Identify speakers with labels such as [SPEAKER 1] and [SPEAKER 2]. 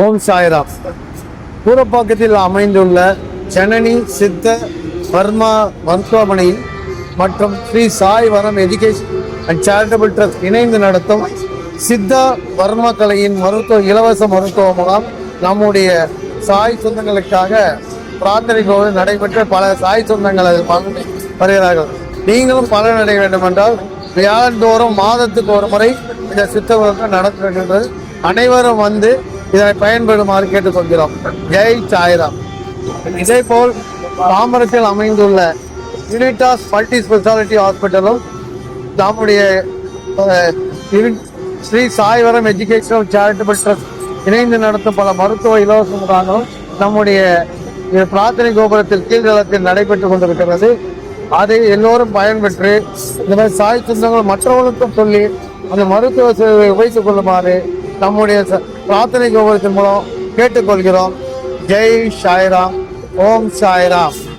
[SPEAKER 1] ஓம் சாய்ராம். கூரப்பாக்கத்தில் அமைந்துள்ள ஜனனி சித்த வர்மா மருத்துவமனையில் மற்றும் ஸ்ரீ சாய் வரம் எஜுகேஷன் அண்ட் சேரிட்டபிள் ட்ரஸ்ட் இணைந்து நடத்தும் சித்தா வர்மா கலையின் மருத்துவ இலவச மருத்துவ முகாம் நம்முடைய சாய் சொந்தங்களுக்காக பிரார்த்தனை நடைபெற்ற பல சாய் சொந்தங்கள் அதில் பங்கு வருகிறார்கள் நீங்களும் பலன் அடைய வேண்டும் என்றால் வியாழந்தோறும் மாதத்துக்கு ஒரு முறை இந்த சித்த வகுப்பு நடத்துகின்றது அனைவரும் வந்து இதனை பயன்படுமாறு கேட்டுக்கொள்கிறோம். ஜெய் சாய்ராம். இதேபோல் தாம்பரத்தில் அமைந்துள்ள யூனிட்டாஸ் மல்டி ஸ்பெஷாலிட்டி ஹாஸ்பிட்டலும் நம்முடைய Sri Saivaram educational charitable trust இணைந்து நடத்தும் பல மருத்துவ இலவச முகாம்களும் நம்முடைய பிரார்த்தனை கோபுரத்தில் கீழ்தளத்தில் நடைபெற்றுக் கொண்டிருக்கிறது. அதை எல்லோரும் பயன்பெற்று இந்த மாதிரி சாய் சொந்தங்கள் மற்றவர்களுக்கும் சொல்லி அந்த மருத்துவ சேவையை உபயோகித்துக் கொள்ளுமாறு நம்முடைய ச- பிரார்த்தனை கோபுரத்தின் மூலம் கேட்டுக்கொள்கிறோம். ஜெய் சாய்ராம். ஓம் சாய்ராம்.